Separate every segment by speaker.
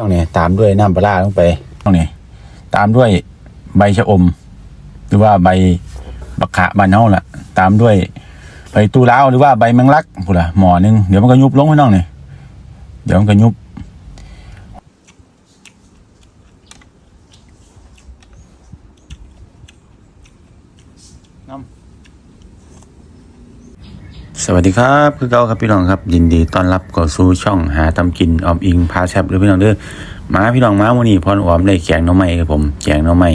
Speaker 1: ต้องนี่ตามด้วยน้ำปลาร้าลงไปต้องนี่ตามด้วยใบชะอม หรือว่าใบบักขะบานเฮาล่ะ ตามด้วยใบตูล้าวหรือว่าใบแมงลักพูดละหมอนึงเดี๋ยวมันก็ยุบลงให้น้องนี่เดี๋ยวมันก็ยุบ สวัสดีครับคือเก่าครับพี่น้องครับ ยินดีต้อนรับเข้าสู่ช่องหาทำกินออมอิงพาแซบหรือพี่น้องเด้อมาพี่น้องมาวันนี้พรออมได้แกงน้อไม้ครับผมแกงน้อไม้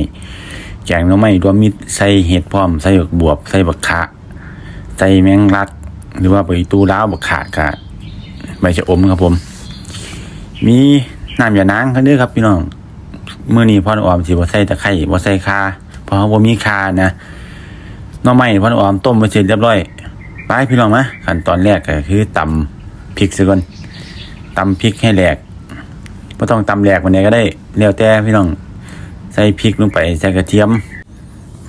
Speaker 1: แกงน้อไม้รวมมิตรใส่เห็ดพร้อมใส่บักบวบใส่บักขะใส่แมงลักหรือว่าใบตูร้าวบักขะกะใบชะอมครับผม มีน้ำยานางกันเด้อครับพี่น้องเมื้อนี้พรออมสิบ่ใส่ตะไคร้บ่ใส่ขาเพราะว่ามีขานะน้อไม้พรออมต้มไว้เสร็จเรียบร้อย ไปพี่น้องมาขั้นตอนแรกก็คือตำพริกซะก่อนตำพริกให้แหลกไม่ต้องตำแหลกวันไหนก็ได้แล้วแต่พี่น้องใส่พริกลงไปใส่กระเทียม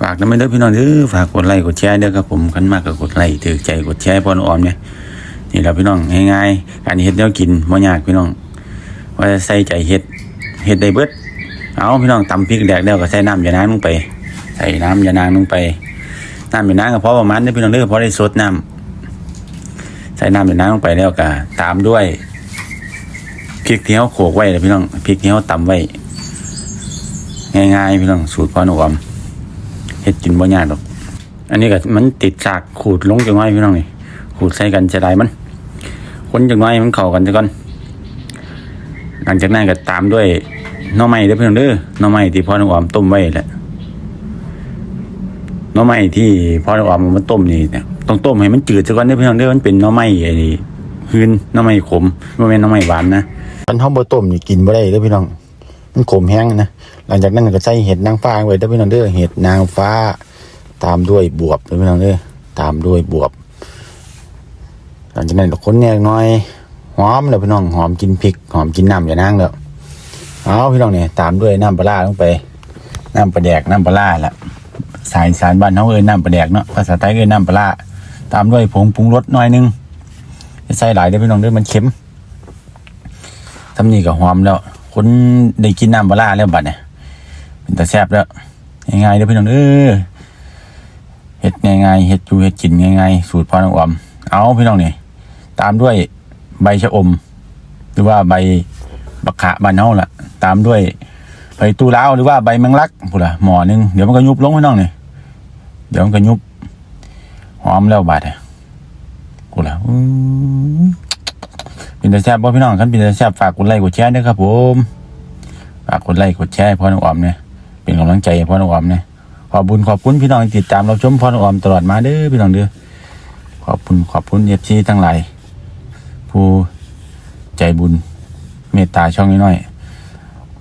Speaker 1: ฝากน้ำมันเด้อพี่น้องเด้อฝากกดไลค์กดแชร์เด้อครับผมขันมากก็กดไลค์ถือใจกดแชร์พอนออมเนี่ยนี่แหละพี่น้องง่ายๆการเฮ็ดแนวกินบ่ยากพี่น้อง ว่าใส่ใจเฮ็ดเฮ็ดได้เบิดเอาพี่น้องตำพริกแหลกแล้วก็ใส่น้ำยานางลงไป ใส่น้ำยานางลงไปน้ำเป็นน้ำก็พอประมาณนี้พี่น้องเด้อพอได้สดน้ำ ใส่น้ำเป็นน้ำลงไปแล้วก็ตามด้วยพริกที่เขาโขกไว้เลยพี่น้องพริกที่เขาตำไว้ ง่ายๆพี่น้องสูตรพ่อหนุ่มเฮ็ดกินบ่ยากหรอก อันนี้ก็มันติดจากขูดลงจังไว้พี่น้องนี่ขูดใส่กันจะได้มันคนจังไว้มันเข้ากันจะก่อน หลังจากนั้นก็ตามด้วยน่อไม้เด้อพี่น้องเด้อน่อไม้ที่พ่อหนุ่มต้มไว้แหละ หน่อไม้ที่พอเราเอามาต้มนี่เนี่ยต้องต้มให้มันจืดซะก่อนเด้อพี่น้องเด้อมันเป็นหน่อไม้ไอ้หืนหน่อไม้ขมบ่แม่นหน่อไม้หวานนะมันเฮาบ่ต้มนี่กินบ่ได้เด้อพี่น้อง มันขมแห้งนะหลังจากนั้นก็ใส่เห็ดนางฟ้าไว้เด้อพี่น้องเด้อเห็ดนางฟ้า ตามด้วยบวบเด้อพี่น้องเด้อตามด้วยบวบ หลังจากนั้นก็คนแหนกหน่อยหอมแล้วพี่น้องหอมกินพริกหอมกินน้ำอย่านางแล้วเอาพี่น้องเนี่ยตามด้วยน้ำปลาร้าลงไป น้ำปลาแดกน้ำปลาร้าละ สายสารบ้านเขาเอ้ยน้ำปลาแดกเนาะภาษาไทยเอ้ยน้ำปลาตามด้วยผงปรุงรสหน่อยนึงใส่หลายเด้พี่น้องด้อมันเค็มทำนี่ก็หอมแล้ว คนได้กินน้ำปลาแล้วบัดเนี่ยเป็นตาแซ่บแล้วง่ายๆเด้อพี่น้องเด้อเฮ็ดง่ายๆเฮ็ดอยู่เฮ็ดกินง่ายๆสูตรพ่อน้องออมเอาพี่น้องนี่ตามด้วยใบชะอม หรือว่าใบบักขะบ้านเฮาล่ะ ตามด้วยใบตูร้าวหรือว่าใบแมงลักพูดละหมอนึงเดี๋ยวมันก็ยุบลงให้น้องเนี่ย เดี๋ยวมันก็ยุบหอมแล้วบาดเนี่ยกูดละอื้อเป็นตาแซ่บบ่พี่น้องคันเป็นตาแซ่บฝากกดไลค์กดแชร์ด้วยครับ ผมฝากกดไลค์กดแชร์พ่อน้องออมเนี่ยเป็นกำลังใจพ่อน้องออมเนี่ยขอบุญขอบคุณพี่น้องที่ติดตามเราชมพ่อน้องออมตลอดมาเด้อพี่น้องเด้อขอบคุณขอบคุณเอฟซีทั้งหลายผู้ใจบุญเมตตาช่องน้อย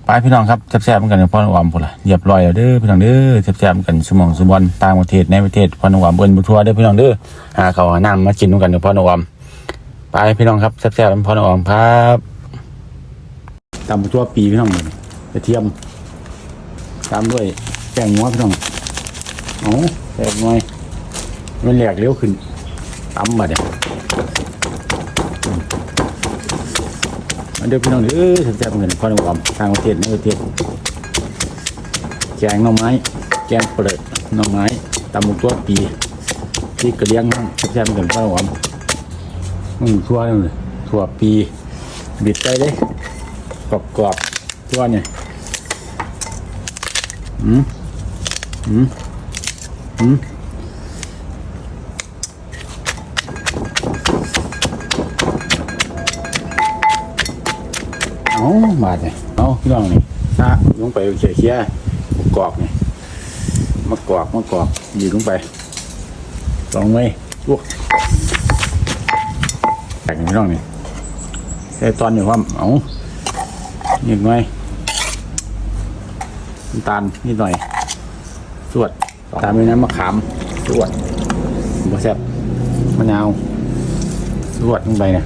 Speaker 1: ไปพี่น้องครับแซ่บๆเหมือนกันกับพ่อหนุ่มพุ่นละเรียบร้อยแล้วเด้อพี่น้องเด้อแซ่บๆเหมือนกันสมองสมบอลต่างประเทศในประเทศพ่อหนุ่มเบิ้ลบุทัวเด้อพี่น้องเด้อหาเขาหน้ำมากินด้วยกันกับพ่อหนุ่มไปพี่น้องครับแซ่บๆกับพ่อหนุ่มครับตำบุทัวปีพี่น้องเลยกระเทียมตามด้วยแป้งงัวพี่น้องเอ๋อแซ่บหน่อมันแหลกเร็วขึ้นตำมาเดี๋ยว มาเด้อพี่น้องเด้อแซ่บๆเหมือนกันพอนุ่มต่างประเทศในประเทศแกงหน่อไม้ แกงเปลือกหน่อไม้ตำหมูตัวปีที่กระเลี้ยงนั่งแซ่บเหมือนกันพอนุ่มอืมทั่วเลยทั่วปีบิดใจเลยกรอบกรอบทั่วเนี่ยอืมอืมอืม เอาบาดเนี่ยเอาพี่น้องนี่ซะลงไปเขี่ยเขี่ยกรอกนี่มากรอกมากรอกยีลงไปลองไว้ลวกแตกพี่น้องนี่ใส่ตอนอยู่ว่าเอาอีกหน่อยน้ำตาลนิดหน่อย สวด ตามด้วยน้ำมะขาม สวดบะแซบมะนาว สวดลงไปเนี่ย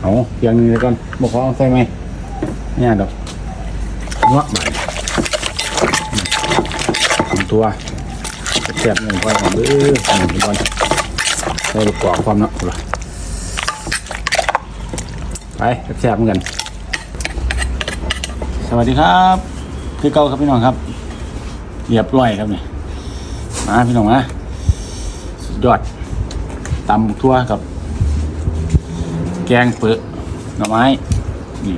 Speaker 1: เอาเพียงนึงเลยก่อนบกพอใส่ไหม เนี่ยดอกเงาะใบทำตัวแซ่บหนึ่งก้อนเด้อหนึ่งก้อนใส่ลูกกรอกความเนาะเอาล่ะไปแซ่บเหมือนกัน สวัสดีครับคือเก่าครับพี่น้องครับ เรียบร้อยครับเนี่ยมาพี่น้องนะสุดยอดตำทั่วกับ แกงเปือหน่อไม้นี่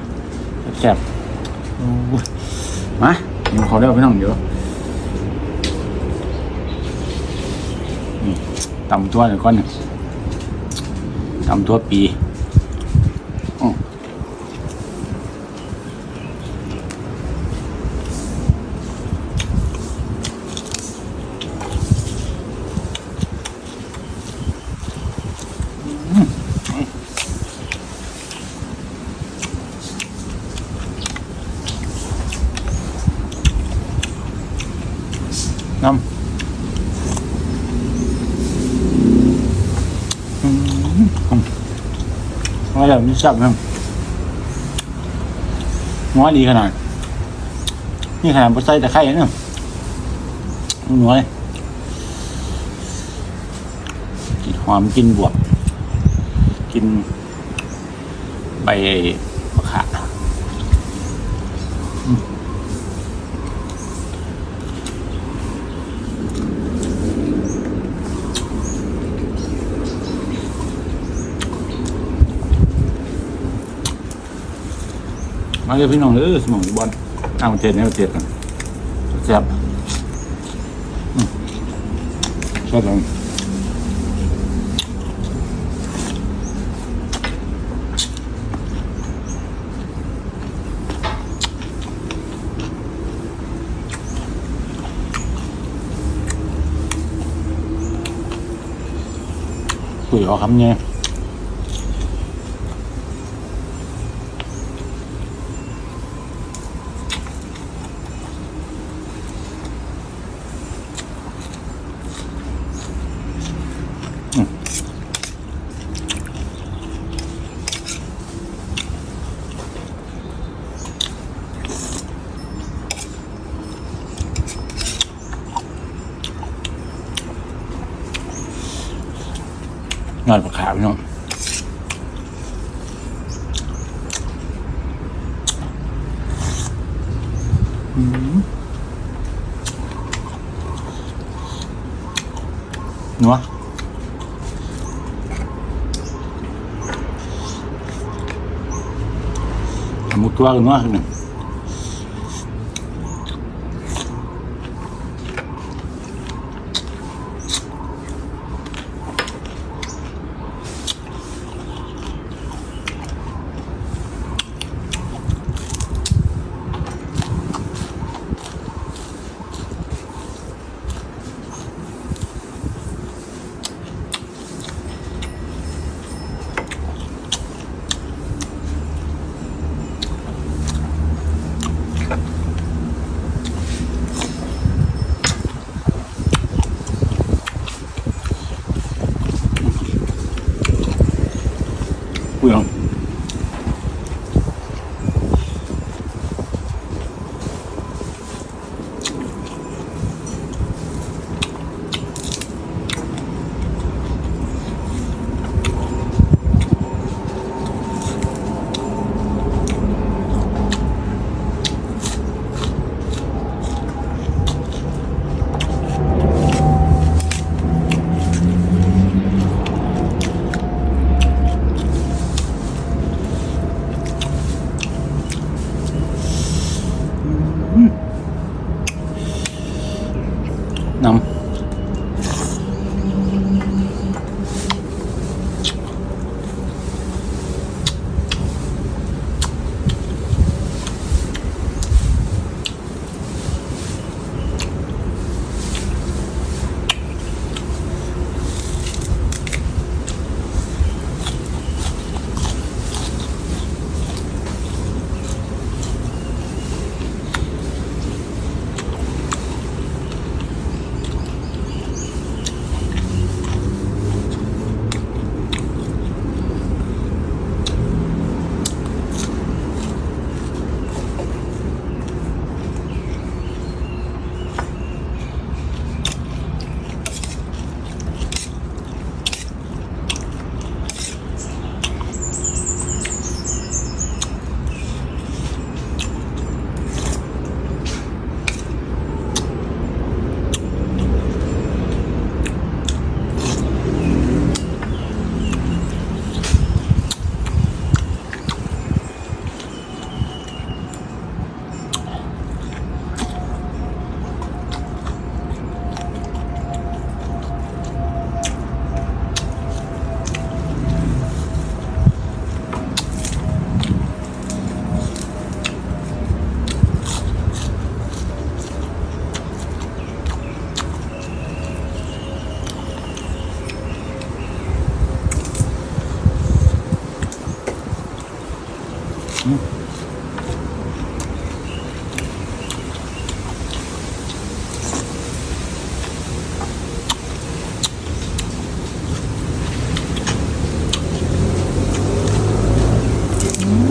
Speaker 1: แซ่บๆโอ้ยมาเดี๋ยวขอเรียวพี่น้องเดี๋ยวนี่ตำทั่วเดี๋ยก่อนหนึ่งตำทั่วปีอ๋อ น้ำอืมอืมอะไรแบบนี้ชับนะน้อยดีขนาด นี่ขนาดบะไส้ตะไคร้เนี่ยน้อยกินหอมกินบวบ กินใบมะขามอืม มาเลยพี่น้องเออสมองบอลเอาเจ็ดเนี่ยเจ็ดกันแซ่บชอบจังคุยเอาคำเนี่ย นอนปลาขาวพี่น้องนัวทำมุกตัวกันนัวขึ้นหนึ่ง Namun.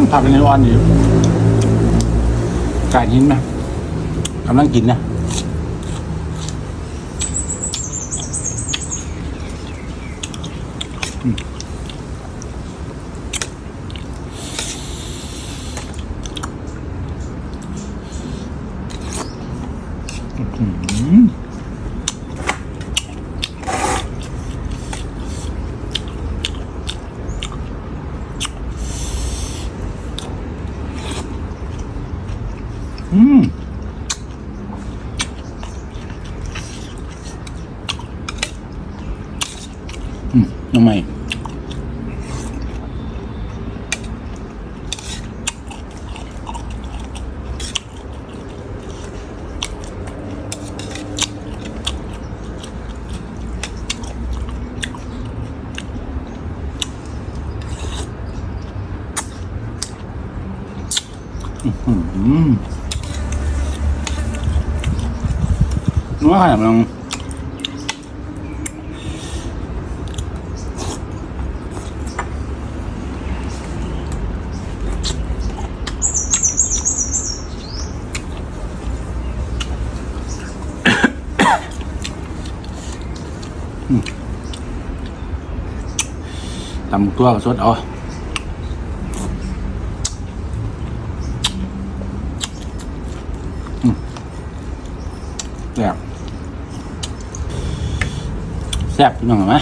Speaker 1: ขับเป็นในวันอยู่กายหินไหมกำลังกินนะ อืมทำไมอืมนัวขนาดนั้น ตำตัวกับสดเอาแซ่บแซ่บพี่น้องเห็นไหม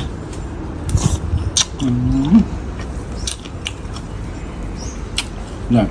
Speaker 1: เนี่ย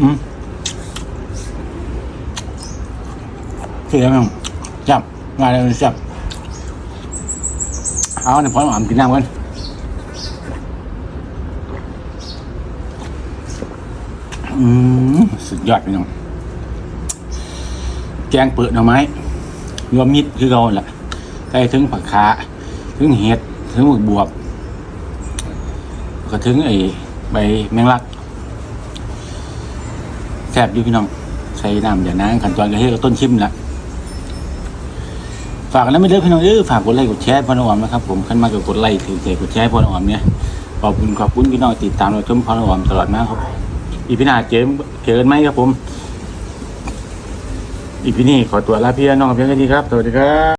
Speaker 1: อืมเสียมั้งจับงานอะไรจับเอาเนี่ยพร้อหอมกินน้ำกันอืมสุดยอดพี่น้องแกงเปิดหน่อไม้รวมมิตรคือเราแหละใกล้ถึงผักขาถึงเห็ดถึงหมึกบวบก็ถึงไอ้ใบแมงลัก แซ่บอยู่พี่น้อง ใส่น้ำอย่าน้ำขั้นตอนกระเทียมกับต้นชิมละฝากกันนะไม่เลิกพี่น้องเออฝากกดไลค์กดแชร์พอน้องออมนะครับผมขึ้นมากับกดไลค์ถือใจกดแชร์พอน้องออมเนี่ยขอบคุณขอบคุณพี่น้องติดตามเราชมพอน้องออมตลอดมาครับ อีพีหน้าเจอเจอกันไหมครับผม อีพีนี้ขอตัวลาพี่น้องกับเพียงแค่นี้ครับสวัสดีครับ